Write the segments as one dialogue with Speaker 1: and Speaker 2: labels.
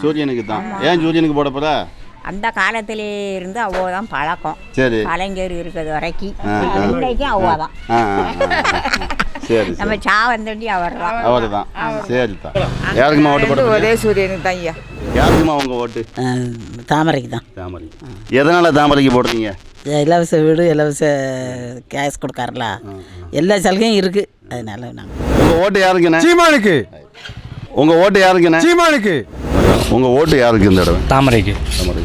Speaker 1: சூரியனுக்கு தான் ஏன் சூரியனுக்கு போட போற?
Speaker 2: அந்த காலத்திலே இருந்து அவ்வளோ தான் பழக்கம்.
Speaker 1: சரி.
Speaker 2: கலைஞர் இருக்கிறது வரைக்கும்.
Speaker 1: ஆ, ஆ.
Speaker 2: இன்னைக்கும் அவ்வளோ தான்
Speaker 1: ஆ ஆ, ஆ. சரி
Speaker 2: நம்ம சா வந்தோண்டி அவர் தான்
Speaker 1: அவர் தான் சரி தான் யாருக்குமா ஓட்டு போட?
Speaker 3: ஒரே சூரியனுக்கு தான் ஐயா.
Speaker 1: யாருக்குமா உங்க ஓட்டு?
Speaker 4: தாமரைக்கு தான்
Speaker 1: தாமரை. எதனால தாமரைக்கு போடுறீங்க?
Speaker 4: இலவச வீடு இலவச கேஸ் கொடுக்காருல. எல்லா சலுகையும் இருக்குது அதனால நாங்கள்
Speaker 1: உங்க ஓட்டு யாருக்குண்ணே
Speaker 5: சீமானுக்கு.
Speaker 1: உங்க ஓட்டு யாருக்குண்ணே
Speaker 5: சீமானுக்கு.
Speaker 1: உங்க ஓட்டு யாருக்கு இந்த தடவை?
Speaker 6: தாமரைக்கு.
Speaker 1: தாமரை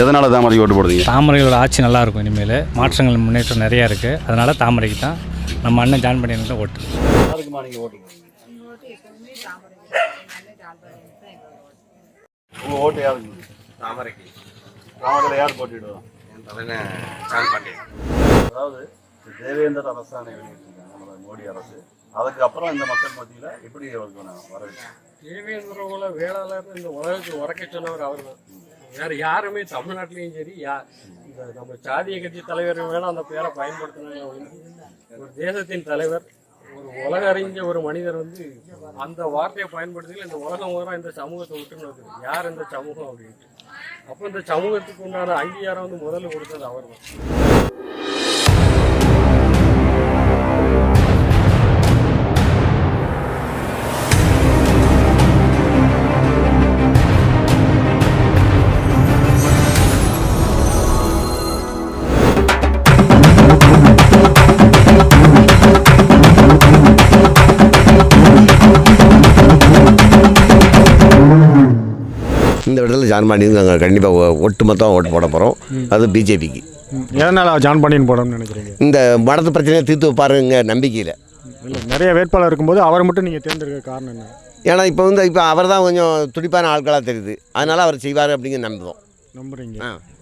Speaker 1: எதனால தாமரைக்கு ஓட்டு போடுறீங்க?
Speaker 6: தாமரையோட ஆட்சி நல்லா இருக்கும் இனிமேல். மாற்றங்கள் முன்னேற்றம் நிறையா இருக்குது அதனால தாமரைக்கு தான் நம்ம அண்ணன் ஜான் பண்ணியிருந்த ஓட்டு.
Speaker 1: யாருக்குமா நீங்க ஓட்டு உங்க ஓட்டு யாருக்கு? தாமரைக்கு. தாமரையில் யார் போட்டிடுவோம் அதாவது தேவேந்தர் அரசாணை வெளியிட்டிருக்காங்க நம்மளோட மோடி அரசு. அதுக்கப்புறம் இந்த மக்கள் மத்தியில் எப்படி அவருக்கு நான் வரவேற்று
Speaker 7: தேவேந்திரகுல வேளாளர் இந்த உலகத்துக்கு உறக்க சொன்னவர் அவர் தான் வேற யாருமே தமிழ்நாட்டிலையும் சரி யா இந்த நம்ம சாதிய கட்சி தலைவர் வேணால் அந்த பேரை பயன்படுத்தினாங்க ஒரு தேசத்தின் தலைவர் ஒரு உலக அறிஞ்ச ஒரு மனிதர் வந்து அந்த வார்த்தையை பயன்படுத்தி இந்த உலகம் பூரா இந்த சமூகத்தை விட்டுன்னு யார் இந்த சமூகம் அப்படின்ட்டு. அப்போ இந்த சமூகத்துக்கு உண்டான அங்கீகாரம் வந்து முதல்ல கொடுத்தது அவர் தான்
Speaker 8: ஜான் பாண்டியன் நாங்கள் கண்டிப்பாக ஒட்டுமொத்தமாக ஓட்டு போட போகிறோம் அது பிஜேபிக்கு.
Speaker 5: எதனால் ஜான் பாண்டியன் போடணும்னு நினைக்கிறீங்க?
Speaker 8: இந்த மடத்து பிரச்சனையை தீர்த்து வைப்பாருங்க நம்பிக்கையில்.
Speaker 5: இல்லை நிறைய வேட்பாளர் இருக்கும்போது அவரை மட்டும் நீங்கள் தேர்ந்தெடுக்க காரணம் என்ன?
Speaker 8: ஏன்னா இப்போ வந்து இப்போ அவர் தான் கொஞ்சம் துடிப்பான ஆட்களாக தெரியுது. அதனால் அவர் செய்வார் அப்படிங்கிற நம்புவோம்.
Speaker 5: நம்புறீங்க.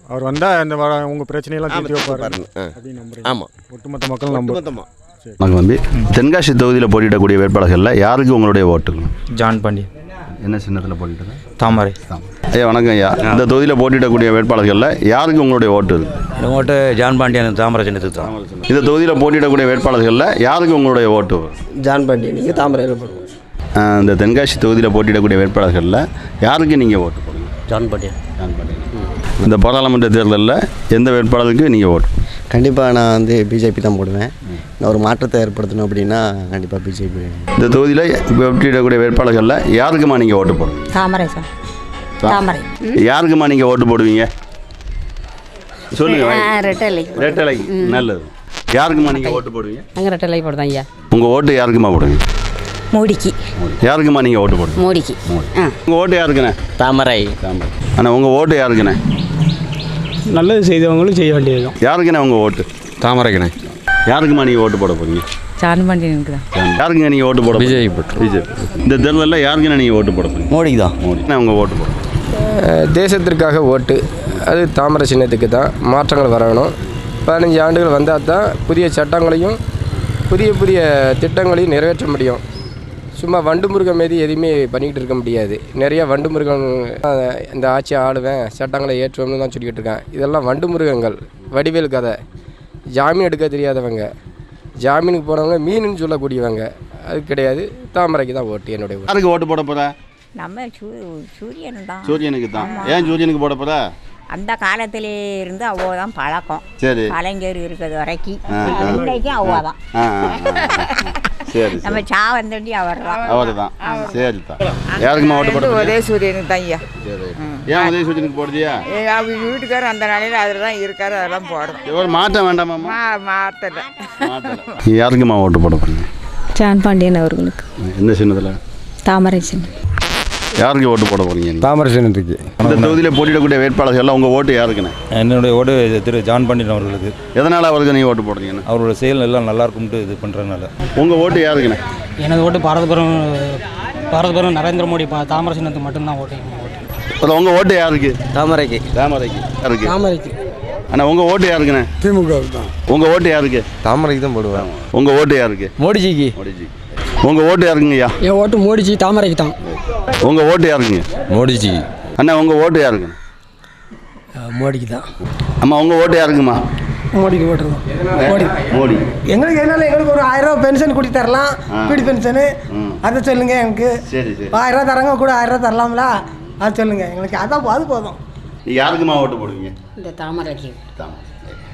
Speaker 5: அவர் வந்தால் இந்த வர உங்கள் பிரச்சனையெல்லாம் தீர்த்து வைப்பாரு
Speaker 8: பாருங்க. ஆ.
Speaker 5: அப்படின்னு நம்புறீங்க.
Speaker 8: ஆமாம்
Speaker 5: ஒட்டுமொத்த மக்கள் நம்ப
Speaker 1: தம்பி தென்காசி தொகுதியில் போட்டியிடக்கூடிய வேட்பாளர்களில் யாருக்கு உங்களுடைய ஓட்டு
Speaker 6: ஜான் பாண்டி
Speaker 1: என்ன சின்னத்தில் போட்டிட்டு
Speaker 6: தாமரை.
Speaker 1: ஐயா வணக்கம் ஐயா. இந்த தொகுதியில் போட்டியிடக்கூடிய வேட்பாளர்களில் யாருக்கு உங்களுடைய ஓட்டு? இருக்கு
Speaker 9: ஓட்டு ஜான் பாண்டியன் தாமரை சின்னத்துக்கு தான்.
Speaker 1: இந்த தொகுதியில் போட்டியிடக்கூடிய வேட்பாளர்களில் யாருக்கு உங்களுடைய ஓட்டு?
Speaker 3: ஜான் பாண்டியனுக்கு தாமரையில் போடுவோம்
Speaker 1: இந்த தென்காசி தொகுதியில் போட்டியிடக்கூடிய வேட்பாளர்களில் யாருக்கு நீங்கள் ஓட்டு போடுங்க?
Speaker 9: ஜான் பாண்டியன்.
Speaker 1: இந்த பாராளுமன்ற தேர்தலில் எந்த வேட்பாளருக்கு நீங்கள் ஓட்டு?
Speaker 10: கண்டிப்பாக நான் வந்து பிஜேபி தான் போடுவேன். ஒரு மாற்றத்தை ஏற்படுத்தணும் அப்படின்னா கண்டிப்பாக பிஜேபி
Speaker 1: இந்த தொகுதியில் போட்டியிடக்கூடிய வேட்பாளர்களில் யாருக்குமா நீங்கள் ஓட்டு போடுங்க
Speaker 2: தாமரை சார். தாமரை.
Speaker 1: யாருக்குமா நீங்கள் ஓட்டு போடுவீங்க? சொல்லுங்க
Speaker 2: ரெட்டலை.
Speaker 1: ரெட்டலை. நல்லது. யாருக்குமா நீங்கள் ஓட்டு போடுவீங்க?
Speaker 4: நாங்கள் ரெட்டலை போடுதான் ஐயா.
Speaker 1: உங்கள் ஓட்டு யாருக்குமா போடுவீங்க
Speaker 2: மூடிக்கு.
Speaker 1: யாருக்குமா நீங்கள் ஓட்டு போடுங்க?
Speaker 2: மூடிக்கு.
Speaker 1: உங்கள் ஓட்டு யாருக்குண்ணே?
Speaker 4: தாமரை.
Speaker 1: அண்ணா உங்கள் ஓட்டு யாருக்குண்ணே?
Speaker 7: நல்லது செய்தவங்களும் செய்ய வேண்டியதுதான்.
Speaker 1: யாருக்குண்ணே உங்கள் ஓட்டு?
Speaker 5: தாமரைக்கணே
Speaker 1: யாருக்குமா நீங்கள் ஓட்டு போட போகிறீங்க
Speaker 4: ஜான் பாண்டியனுக்கு தான்
Speaker 1: யாருக்குங்க நீங்கள் ஓட்டு போட
Speaker 5: விஜய்
Speaker 1: பிஜேபி இந்த தேர்தலில் யாருக்குண்ணே நீங்கள் ஓட்டு போட போகிறீங்க
Speaker 10: மோடிக்கு தான்
Speaker 1: மோடி உங்கள் ஓட்டு போடுங்க
Speaker 3: தேசத்திற்காக ஓட்டு. அது தாமரை சின்னத்துக்கு தான். மாற்றங்கள் வரணும். பதினஞ்சு ஆண்டுகள் வந்தால் தான் புதிய சட்டங்களையும் புதிய புதிய திட்டங்களையும் நிறைவேற்ற முடியும். சும்மா வண்டு மிருகம் மீது எதுவுமே பண்ணிக்கிட்டு இருக்க முடியாது. நிறைய வண்டு மிருகம் இந்த ஆட்சி ஆளுவேன் சட்டங்களை ஏற்றுவோம்னு தான் சொல்லிக்கிட்டு இருக்கேன். இதெல்லாம் வண்டு மிருகங்கள் வடிவேல் கதை. ஜாமீன் எடுக்க தெரியாதவங்க ஜாமீனுக்கு போனவங்க மீனுன்னு சொல்லக்கூடியவங்க அது கிடையாது. தாமரைக்கு தான் ஓட்டு என்னுடைய ஓட்டு.
Speaker 1: யாருக்கு ஓட்டு போட போகிற
Speaker 2: நம்ம சூரியன் தான்
Speaker 1: சூரியனுக்கு தான். ஏன் சூரியனுக்கு போட போகிற
Speaker 2: அந்த காலத்திலே இருந்து அவ்வளோ தான் பழக்கம்.
Speaker 1: சரி.
Speaker 2: கலைஞர் இருக்கிறது வரைக்கும்.
Speaker 1: ஆ, ஆ.
Speaker 2: இன்னைக்கும் அவ்வளோ தான்
Speaker 1: ஆ ஆ, ஆ. சரி
Speaker 2: நம்ம
Speaker 1: சரி
Speaker 2: சா வந்தோண்டி அவர் தான்
Speaker 1: அவர் தான் சரி தான் யாருக்குமா ஓட்டு போட போறீங்க?
Speaker 3: ஒரே சூரியனுக்கு தான் ஐயா.
Speaker 1: சரி ஏன் உதய சூரியனுக்கு போடுதியா
Speaker 3: அவங்க வீட்டுக்காரர் அந்த நாளையில் அதில் தான் இருக்காரு அதெல்லாம் போடுறோம்.
Speaker 1: ஒரு மாற்றம் வேண்டாமாம்மா?
Speaker 3: மா மாற்றலை
Speaker 1: யாருக்குமா ஓட்டு போட போகிறீங்க
Speaker 4: ஜான் பாண்டியன் அவர்களுக்கு.
Speaker 1: எந்த சின்னத்தில்
Speaker 4: தாமரை சின்னம்
Speaker 1: யாருக்கு ஓட்டு போட போகிறீங்க
Speaker 5: தாமரை சின்னத்துக்கு
Speaker 1: இந்த தொகுதியில் போட்டியிடக்கூடிய வேட்பாளர்கள் உங்கள் ஓட்டு யாருக்குண்ணே?
Speaker 9: என்னுடைய ஓட்டு திரு ஜான் பாண்டியன் அவர்களுக்கு.
Speaker 1: எதனால் அவருக்கு நீங்கள் ஓட்டு போடுறீங்கண்ணே?
Speaker 9: அவரோட செயல் எல்லாம் நல்லா இருக்கும்ட்டு இது பண்ணுறதுனால
Speaker 1: உங்கள் ஓட்டு யாருக்குண்ணே?
Speaker 6: எனது ஓட்டு பாரதபுரம் பாரதபுரம் நரேந்திர மோடி பா- தாமரை சின்னத்துக்கு மட்டும்தான் ஓட்டு. ஓட்டு
Speaker 1: அப்புறம் உங்கள் ஓட்டு யாருக்கு?
Speaker 10: தாமரைக்கு.
Speaker 1: தாமரைக்கு. யாருக்கு?
Speaker 3: தாமரைக்கு.
Speaker 1: அண்ணா உங்கள் ஓட்டு யாருக்குண்ணே?
Speaker 5: திமுக தான்.
Speaker 1: உங்கள் ஓட்டு யாருக்கு?
Speaker 8: தாமரைக்கு தான் போடுவேன்
Speaker 1: உங்கள் ஓட்டு யாருக்கு?
Speaker 3: மோடிஜிக்கு.
Speaker 1: மோடிஜி. உங்கள் ஓட்டு யாருக்குங்க ஐயா
Speaker 3: என் ஓட்டு மோடிஜி தாமரைக்கு தான்.
Speaker 1: உங்கள் ஓட்டு யாருக்குங்க
Speaker 9: மோடிஜி.
Speaker 1: அண்ணா உங்கள் ஓட்டு யாருங்க?
Speaker 3: மோடிக்கு தான்.
Speaker 1: அம்மா உங்கள் ஓட்டு யாருக்குமா
Speaker 11: மோடிக்கு ஓட்டுருவோம் மோடி.
Speaker 1: மோடி.
Speaker 11: எங்களுக்கு என்னால் எங்களுக்கு ஒரு ஆயிரம் ரூபா பென்ஷன் கொடுத்து தரலாம். வீடு பென்ஷனு. அதை சொல்லுங்க எனக்கு.
Speaker 1: சரி சரி.
Speaker 11: ஆயிரம் ரூபா தராங்க கூட ஆயிரம் ரூபா தரலாம்ல? அது சொல்லுங்க. எங்களுக்கு அதான் அது போதும்.
Speaker 1: நீ யாருக்குமா ஓட்டு போடுவீங்க?
Speaker 12: இந்த தாமரைக்கு.
Speaker 1: தாமரை.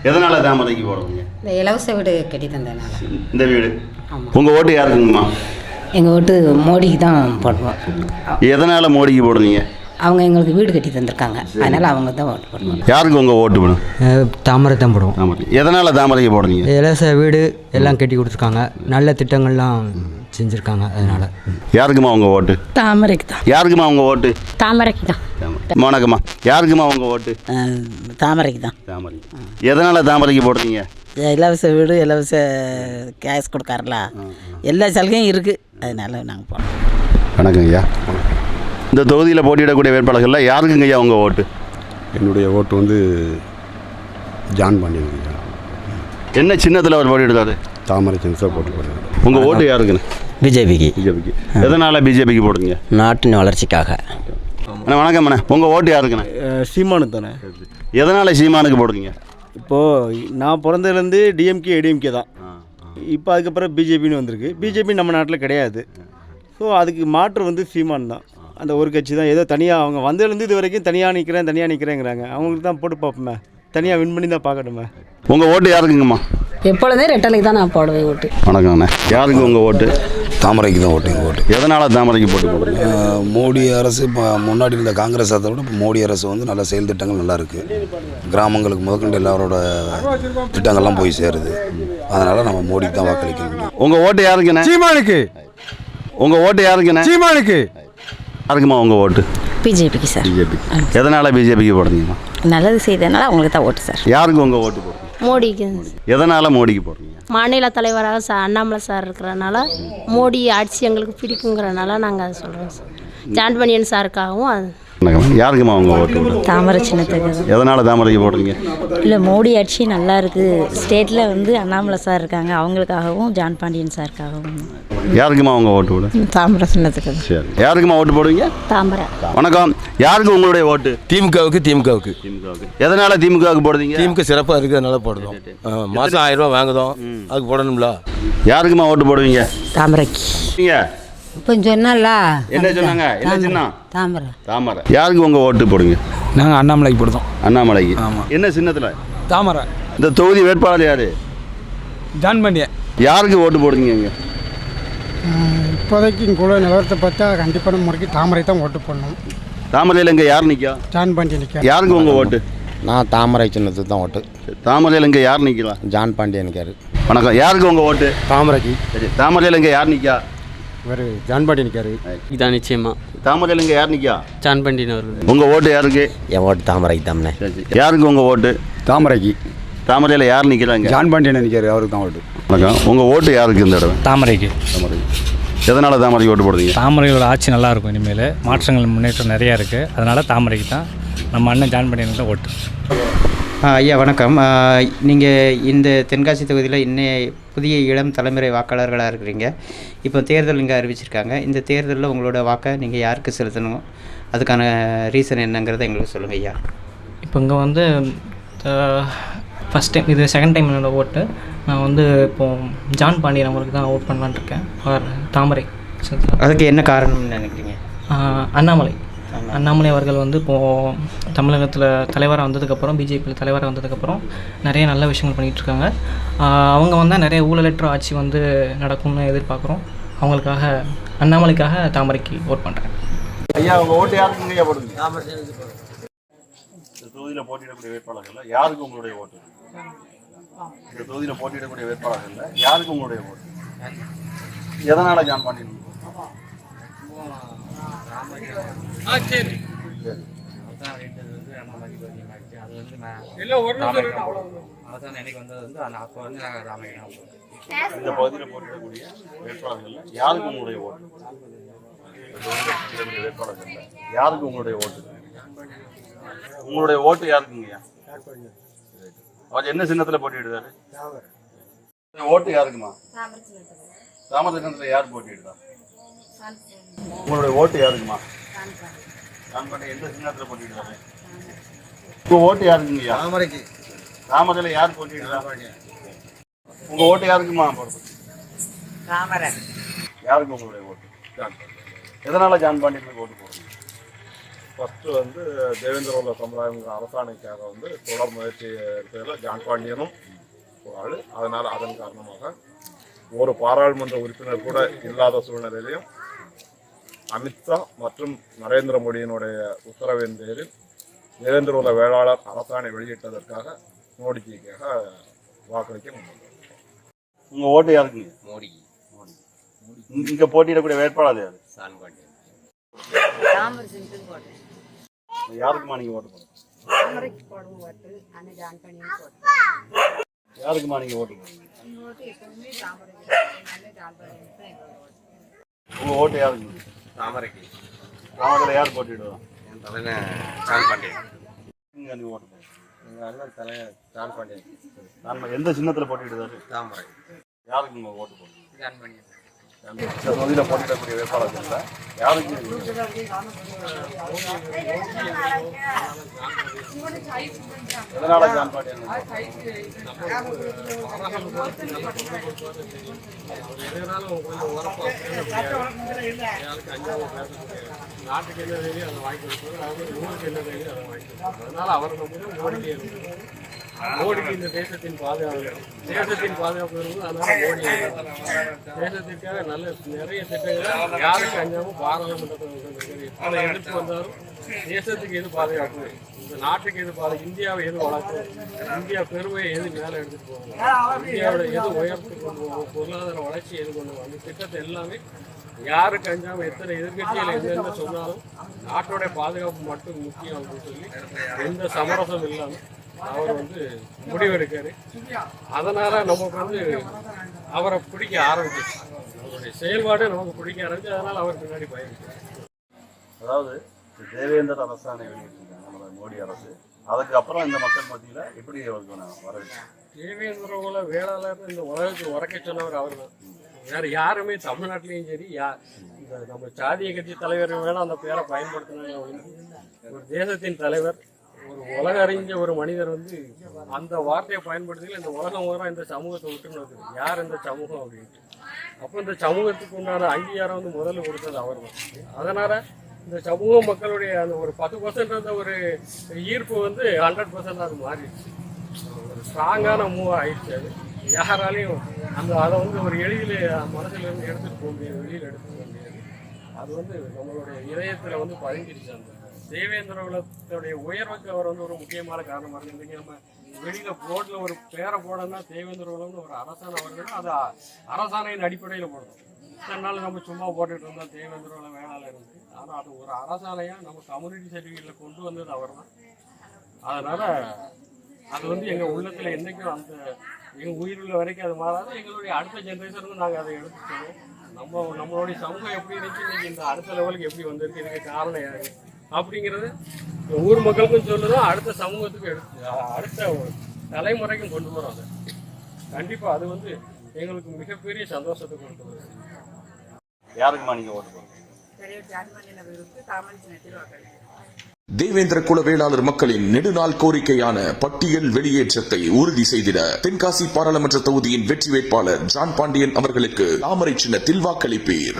Speaker 1: எதனால தாமரைக்கு போடுவீங்க?
Speaker 12: இந்த இலவச வீடு கட்டி தந்ததுனால.
Speaker 1: இந்த வீடு. உங்க ஓட்டு யாருக்குங்கம்மா?
Speaker 12: எங்கள் ஓட்டு மோடிக்கு தான் போடுவோம்
Speaker 1: எதனால மோடிக்கு போடுவீங்க
Speaker 12: அவங்க எங்களுக்கு வீடு கட்டி தந்திருக்காங்க. அதனால் அவங்க தான் ஓட்டு போடுவோம்
Speaker 1: யாருக்கு உங்க ஓட்டு வேணும்
Speaker 10: தாமரை தான் போடுவோம்.
Speaker 1: தாமரை. எதனால தாமரைக்கு போடுறீங்க
Speaker 10: இலவச வீடு எல்லாம் கட்டி கொடுத்துருக்காங்க. நல்ல திட்டங்கள்லாம் செஞ்சுருக்காங்க அதனால்.
Speaker 1: யாருக்குமா உங்க ஓட்டு?
Speaker 12: தாமரைக்கு தான்.
Speaker 1: யாருக்குமா உங்க ஓட்டு?
Speaker 12: தாமரைக்கு தான்.
Speaker 1: வணக்கம்மா யாருக்குமா உங்க ஓட்டு?
Speaker 4: தாமரைக்கு தான்.
Speaker 1: தாமரை. எதனால தாமரைக்கு போடுறீங்க
Speaker 4: இலவச வீடு இலவச கேஸ் கொடுக்காருல. எல்லா சலுகையும் இருக்குது அதனால நாங்கள் போனோம்
Speaker 1: வணக்கம் ஐயா. இந்த தொகுதியில் போட்டியிடக்கூடிய வேட்பாளர்களில் யாருக்குங்க ஐயா உங்க ஓட்டு?
Speaker 9: என்னுடைய ஓட்டு வந்து ஜான் பாண்டியன்
Speaker 1: என்ன சின்னத்தில் அவர் போட்டியிடுறாரு?
Speaker 9: தாமரை சின்னத்தை போட்டு போடுறேன்
Speaker 1: உங்க ஓட்டு யாருக்குன்னு?
Speaker 10: பிஜேபிக்கு.
Speaker 1: பிஜேபிக்கு. எதனால பிஜேபிக்கு போடுறீங்க?
Speaker 10: நாட்டின் வளர்ச்சிக்காக.
Speaker 1: அண்ணா வணக்கம் அண்ணா. உங்க ஓட்டு யாருக்குண்ணே?
Speaker 13: சீமானு தானே.
Speaker 1: எதனால சீமானுக்கு போடுறீங்க?
Speaker 13: இப்போது நான் பிறந்ததுலேருந்து டிஎம்கே ஏடிஎம்கே தான். இப்போ அதுக்கப்புறம் பிஜேபின்னு வந்திருக்கு. பிஜேபி நம்ம நாட்டில் கிடையாது. ஸோ அதுக்கு மாற்று வந்து சீமான் தான். அந்த ஒரு கட்சி தான். ஏதோ தனியாக அவங்க வந்ததுலேருந்து இது வரைக்கும் தனியாக நிற்கிறேன் தனியாக நிற்கிறேங்கிறாங்க அவங்களுக்கு தான் போட்டு பார்ப்போமே. தனியாக வின் பண்ணி தான் பார்க்கட்டுமே
Speaker 1: உங்க ஓட்டு யாருக்குங்கம்மா?
Speaker 12: எப்பொழுதே ரெட்டலைக்கு தான் நான் போடுவேன் ஓட்டு.
Speaker 1: வணக்கம் அண்ணா யாருக்கு உங்க ஓட்டு?
Speaker 9: தாமரைக்கு தான் ஓட்டு எங்கள் ஓட்டு.
Speaker 1: எதனால தாமரைக்கு போட்டு போடுறீங்க?
Speaker 9: மோடி அரசு இப்போ முன்னாடி இருந்த காங்கிரஸ் அதை விட இப்போ மோடி அரசு வந்து நல்ல செயல் திட்டங்கள் நல்லா இருக்குது கிராமங்களுக்கு முதற்கொண்டு எல்லாரோட திட்டங்கள்லாம் போய் சேருது. அதனால் நம்ம மோடிக்கு தான் வாக்களிக்க முடியும்
Speaker 1: உங்க ஓட்டு யாருக்குண்ணே
Speaker 5: சீமானுக்கு.
Speaker 1: உங்க ஓட்டு யாருக்குண்ணே
Speaker 5: சீமானுக்கு.
Speaker 1: யாருக்குமா உங்க ஓட்டு?
Speaker 2: பிஜேபிக்கு சார்.
Speaker 1: பிஜேபி. எதனால பிஜேபிக்கு போடுறீங்கம்மா?
Speaker 2: நல்லது செய்ததுனால அவங்களுக்கு தான் ஓட்டு சார்.
Speaker 1: யாருக்கு உங்க ஓட்டு போடுறீங்க?
Speaker 12: மோடிக்கு.
Speaker 1: எதனால மோடிக்கு போடுறீங்க?
Speaker 12: மாநில தலைவராக ச அண்ணாமலை சார் இருக்கிறனால மோடி ஆட்சி எங்களுக்கு பிடிக்குங்கிறனால நாங்கள் அதை சொல்கிறோம் சார். ஜான் பனியன் சாருக்காகவும்
Speaker 1: யாருக்குமா உங்க ஓட்டு?
Speaker 2: தாமரை சின்னத்துக்கு.
Speaker 1: எதனால தாமரைக்கு போடுறீங்க?
Speaker 2: இல்லை மோடி ஆட்சி நல்லா இருக்குது ஸ்டேட்டில் வந்து அண்ணாமலை சார் இருக்காங்க. அவங்களுக்காகவும் ஜான் பாண்டியன் சாருக்காகவும்.
Speaker 1: யாருக்குமா உங்க ஓட்டு போடு
Speaker 2: தாமரை சின்னத்துக்கு.
Speaker 1: சரி. யாருக்குமா ஓட்டு போடுவீங்க?
Speaker 12: தாமரை.
Speaker 1: வணக்கம். யாருக்கு உங்களுடைய ஓட்டு?
Speaker 3: திமுகவுக்கு திமுகவுக்கு.
Speaker 1: திமுகவுக்கு. எதனால திமுகவுக்கு போடுறீங்க?
Speaker 3: திமுக சிறப்பாக இருக்குது அதனால போடுறோம். மாதம் ஆயிரம் ரூபா வாங்குதோம். அதுக்கு போடணும்ல.
Speaker 1: யாருக்குமா ஓட்டு போடுவீங்க?
Speaker 2: தாமரைக்கு.
Speaker 1: நீங்க?
Speaker 12: இப்போ சொன்னல
Speaker 1: என்ன சொன்னாங்க? என்ன சின்னம்
Speaker 12: தாமரை.
Speaker 1: தாமரை. யாருக்கு உங்க ஓட்டு போடுவீங்க
Speaker 6: நாங்கள் அண்ணாமலைக்கு போடுதோம்
Speaker 1: அண்ணாமலைக்கு. என்ன சின்னத்துல?
Speaker 6: தாமரை.
Speaker 1: இந்த தொகுதி வேட்பாளர் யாரு?
Speaker 6: ஜான் பாண்டியன்
Speaker 1: யாருக்கு ஓட்டு போடுறீங்க இங்க?
Speaker 11: இப்போதைக்கு இங்குள்ள நிலவரத்தை பார்த்தா கண்டிப்பான முறைக்கு தாமரை தான் ஓட்டு போடணும்.
Speaker 1: தாமரையில் இங்க யார் நிக்கா?
Speaker 11: ஜான் பாண்டி நிற்க
Speaker 1: யாருக்கு உங்க ஓட்டு?
Speaker 10: நான் தாமரை சின்னத்துக்கு தான் ஓட்டு.
Speaker 1: தாமரையில் இங்க யார் நிக்கலாம்
Speaker 10: ஜான் பாண்டியனுக்காரு
Speaker 1: வணக்கம். யாருக்கு உங்க ஓட்டு?
Speaker 5: தாமரைக்கு.
Speaker 1: சரி தாமரையில் இங்க யார் நிக்கா?
Speaker 5: இவர் ஜான் பாண்டி நிற்காரு
Speaker 13: இதான் நிச்சயமா.
Speaker 1: தாமரையில் இங்க யார் நிக்கா?
Speaker 13: ஜான் பண்டியன் அவர்கள்.
Speaker 1: உங்க ஓட்டு யாருக்கு?
Speaker 10: என் ஓட்டு தாமரைக்கு தாமனே.
Speaker 1: யாருக்கு உங்க ஓட்டு?
Speaker 5: தாமரைக்கு.
Speaker 1: தாமரையில் யார் நிக்கிறாங்க
Speaker 5: ஜான் பாண்டியன் நிற்காரு அவருக்கு தான் ஓட்டு.
Speaker 1: வணக்கம். உங்க ஓட்டு யாருக்கு இந்த தடவை?
Speaker 6: தாமரைக்கு.
Speaker 1: தாமரை எதனால தாமரைக்கு ஓட்டு போடுறீங்க?
Speaker 6: தாமரையோட ஆட்சி நல்லா இருக்கும் இனிமேல். மாற்றங்கள் முன்னேற்றம் நிறையா இருக்குது அதனால் தாமரைக்கு தான் நம்ம அண்ணன் ஜான் பாண்டியனுக்கு தான் ஓட்டு.
Speaker 13: ஐயா வணக்கம். நீங்கள் இந்த தென்காசி தொகுதியில் இன்னைய புதிய இளம் தலைமுறை வாக்காளர்களாக இருக்கிறீங்க. இப்போ தேர்தல் இங்கே அறிவிச்சிருக்காங்க. இந்த தேர்தலில் உங்களோட வாக்கை நீங்கள் யாருக்கு செலுத்தணும்? அதுக்கான ரீசன் என்னங்கிறத எங்களுக்கு சொல்லுங்கள் ஐயா.
Speaker 11: இப்போ இங்கே வந்து ஃபஸ்ட் டைம் இது செகண்ட் டைம் என்னோட ஓட்டு. நான் வந்து இப்போ ஜான் பாண்டியன் அவருக்கு தான் ஓட் பண்ணலான்னு இருக்கேன். தாமரை.
Speaker 13: அதுக்கு என்ன காரணம்னு நினைக்கிறீங்க?
Speaker 11: அண்ணாமலை. அண்ணாமலை அவர்கள் வந்து இப்போது தமிழகத்தில் தலைவராக வந்ததுக்கப்புறம் பிஜேபியில் தலைவராக வந்ததுக்கப்புறம் நிறைய நல்ல விஷயங்கள் பண்ணிகிட்டு இருக்காங்க அவங்க வந்தால் நிறைய ஊழலற்ற ஆட்சி வந்து நடக்கும்னு எதிர்பார்க்குறோம். அவங்களுக்காக அண்ணாமலைக்காக தாமரைக்கு ஓட் பண்ணுறேன்
Speaker 1: ஐயா உங்க ஓட்டு யாருக்கு ஐயா போடுங்க இந்த தொகுதியில் போட்டியிடக்கூடிய வேட்பாளர்கள் யாருக்கு உங்களுடைய ஓட்டு? இந்த தொகுதியில் போட்டியிடக்கூடிய வேட்பாளர்கள் யாருக்கு உங்களுடைய ஓட்டு? எதனால ஜான் பாண்டியன் இந்த பகுதியில் போட்டியிடக்கூடிய வேட்பாளர்கள் யாருக்கு உங்களுடைய ஓட்டு? வேட்பாளர்கள் யாருக்கு உங்களுடைய ஓட்டு? உங்களுடைய ஓட்டு யாருக்குங்கய்யா அவர் என்ன சின்னத்தில் போட்டியிடுறாரு ஓட்டு யாருக்குமா? தாமர சின்னத்தில் யார் போட்டியிடுறா உங்களுடைய ஓட்டு யாருக்குமா நான் பண்ண எந்த சின்னத்தில் போட்டியிடுறாரு? உங்க ஓட்டு யாருக்குங்கய்யா
Speaker 8: தாமரைக்கு.
Speaker 1: தாமரையில் யார் போட்டிடுறா உங்க ஓட்டு யாருக்குமா போடுறது
Speaker 4: தாமரன்
Speaker 1: யாருக்கு உங்களுடைய ஓட்டு. எதனால ஜான் பாண்டியனுக்கு ஓட்டு போடுறீங்க?
Speaker 14: ஃபஸ்ட்டு வந்து தேவேந்திர உள்ள சமுதாயங்கிற அரசாணைக்காக வந்து தொடர் முயற்சி எடுத்ததில் ஜான் பாண்டியனும் ஒரு ஆள். அதனால் அதன் காரணமாக ஒரு பாராளுமன்ற உறுப்பினர் கூட இல்லாத சூழ்நிலையிலையும் அமித்ஷா மற்றும் நரேந்திர மோடியினுடைய உத்தரவின் பேரில் தேவேந்திர உள்ள வேளாளர் அரசாணை வெளியிட்டதற்காக மோடிஜிக்காக வாக்களிக்க
Speaker 1: உங்க ஓட்டு யாருக்குங்க
Speaker 15: மோடி.
Speaker 1: இங்க- இங்க போட்டியிடக்கூடிய வேட்பாளர் யாரு?
Speaker 15: ஜான் பாண்டியன்
Speaker 1: யாருக்குமா நீங்க ஓட்டு
Speaker 12: போடுவோம்
Speaker 1: யாருக்குமா நீங்க ஓட்டு உங்க ஓட்டு யாருக்கு
Speaker 15: தாமரைக்கு.
Speaker 1: தாமரையில் யார் போட்டியிடுவா
Speaker 15: என் தலைவன் ஜான் பாண்டியன்.
Speaker 1: இங்க நீங்க ஓட்டு போடுறீங்க
Speaker 15: எங்கள் அண்ணன் தலைவன் பாண்டியன்.
Speaker 1: நான் எந்த சின்னத்துல போட்டியிடுதாரு
Speaker 15: தாமரை.
Speaker 1: யாருக்கு உங்க ஓட்டு இந்த தொகுதியில் போட்டியிடக்கூடிய வேட்பாளர்கள் யாருக்கு? எதனால ஜான் பாண்டியன்?
Speaker 7: நாட்டுக்கு என்ன தெரியும் அதை வாங்கி கொடுக்கணும் அவருக்கு ஊருக்கு என்ன தெரியும் அதை வாங்கி கொடுக்கணும் அதனால அவருக்கு மோடிக்கு இருக்கு. மோடிக்கு இந்த தேசத்தின் பாதுகாப்பு தேசத்தின் பாதுகாப்பு அதனால மோடி தேசத்திற்காக நல்ல நிறைய திட்டங்கள் யாருக்கு அஞ்சாமல் பாராளுமன்றத்தில் எத்தனை எதிர்ப்பு வந்தாலும் தேசத்துக்கு எது பாதுகாப்பு? இந்த நாட்டுக்கு எது பாது இந்தியாவை எது வளர்க்கும்? இந்தியா பெருமையை எது மேலே எடுத்துட்டு போவாங்க இந்தியாவோட எது உயர்த்து கொண்டு போகும்? பொருளாதார வளர்ச்சி எது கொண்டு போகும்? அந்த திட்டத்தை எல்லாமே யாருக்கு அஞ்சாம எத்தனை எதிர்கட்சிகள் என்னென்ன சொன்னாலும் நாட்டோடைய பாதுகாப்பு மட்டும் முக்கியம் அப்படின்னு சொல்லி எந்த சமரசம் இல்லாமல் அவர் வந்து முடிவெடுக்காரு. அதனால நமக்கு வந்து அவரை பிடிக்க ஆரம்பிச்சிச்சு அவருடைய செயல்பாடு நமக்கு பிடிக்க ஆரம்பிச்சு அதனால அவர் பின்னாடி பயணிச்சு
Speaker 1: அதாவது தேவேந்தர் அரசாணை வெளியிட்டிருக்காங்க நம்ம மோடி அரசு. அதுக்கு அப்புறம் இந்த மக்கள் மத்தியில் எப்படி அவருக்கு நான்
Speaker 7: தேவேந்திர குல வேளாளர் இந்த உலகத்துக்கு உறக்க சொன்னவர் அவர் தான் வேற யாருமே தமிழ்நாட்டிலையும் சரி யா இந்த நம்ம சாதிய கட்சி தலைவர் வேணா அந்த பேரை பயன்படுத்தினாங்க. ஒழிஞ்சு, ஒரு தேசத்தின் தலைவர் ஒரு உலக அறிஞ்ச ஒரு மனிதர் வந்து அந்த வார்த்தையை பயன்படுத்தி இந்த உலகம் பூரா இந்த சமூகத்தை விட்டுன்னு யார் இந்த சமூகம் அப்படின்ட்டு. அப்போ இந்த சமூகத்துக்கு உண்டான அங்கீகாரம் வந்து முதல்ல கொடுத்தது அவர் தான் அதனால இந்த சமூக மக்களுடைய அந்த ஒரு பத்து பர்சன்ட் அந்த ஒரு ஈர்ப்பு வந்து ஹண்ட்ரட் பர்சன்ட் அது மாறிடுச்சு. ஒரு ஸ்ட்ராங்கான மூவ் ஆயிடுச்சு அது. யாராலையும் அந்த அதை வந்து ஒரு எளிதில் மனசுல இருந்து எடுத்துட்டு போக முடியாது வெளியில் எடுத்துட்டு போக முடியாது. அது வந்து நம்மளுடைய இதயத்தில் வந்து பதிஞ்சிருச்சு அந்த தேவேந்திர குலத்துடைய உயர்வுக்கு அவர் வந்து ஒரு முக்கியமான காரணமாக இருக்கு இன்றைக்கி நம்ம வெளியில போர்டில் ஒரு பேரை போடணும்னா தேவேந்திர குலம்னு ஒரு அரசாணை வருதுன்னா அது அரசாணையின் அடிப்படையில் போடணும் இத்தனை நம்ம சும்மா போட்டுட்டு இருந்தோம் தேவேந்திர குலம் வேணால இருந்து. ஆனால் அது ஒரு அரசாணையாக நம்ம கம்யூனிட்டி சர்டிஃபிகேட்டில் கொண்டு வந்தது அவர் தான் அது வந்து எங்கள் உள்ளத்தில் என்றைக்கும் அந்த எங்கள் உயிருள்ள வரைக்கும் அது மாறாது. எங்களுடைய அடுத்த ஜென்ரேஷனுக்கும் நாங்கள் அதை எடுத்து நம்ம நம்மளுடைய சமூகம் எப்படி இருந்துச்சு இன்னைக்கு இந்த அடுத்த லெவலுக்கு எப்படி வந்திருக்கு இதுக்கு காரணம் யாரு? அப்படிங்கிறது ஊர் மக்களுக்கும் சொல்லுறோம் அடுத்த சமூகத்துக்கும் எடுத்து அடுத்த தலைமுறைக்கும் கொண்டு வரோம் அதை. கண்டிப்பாக அது வந்து எங்களுக்கு மிகப்பெரிய சந்தோஷத்தை கொண்டு வரும்
Speaker 1: யாருக்குமா நீங்கள் ஓட்டு
Speaker 16: தேவேந்திர குல வேளாளர் மக்களின் நெடுநாள் கோரிக்கையான பட்டியல் வெளியேற்றத்தை உறுதி செய்திட தென்காசி பாராளுமன்ற தொகுதியின் வெற்றி வேட்பாளர் ஜான் பாண்டியன் அவர்களுக்கு தாமரை சின்னத்தில் வாக்களிப்பீர்.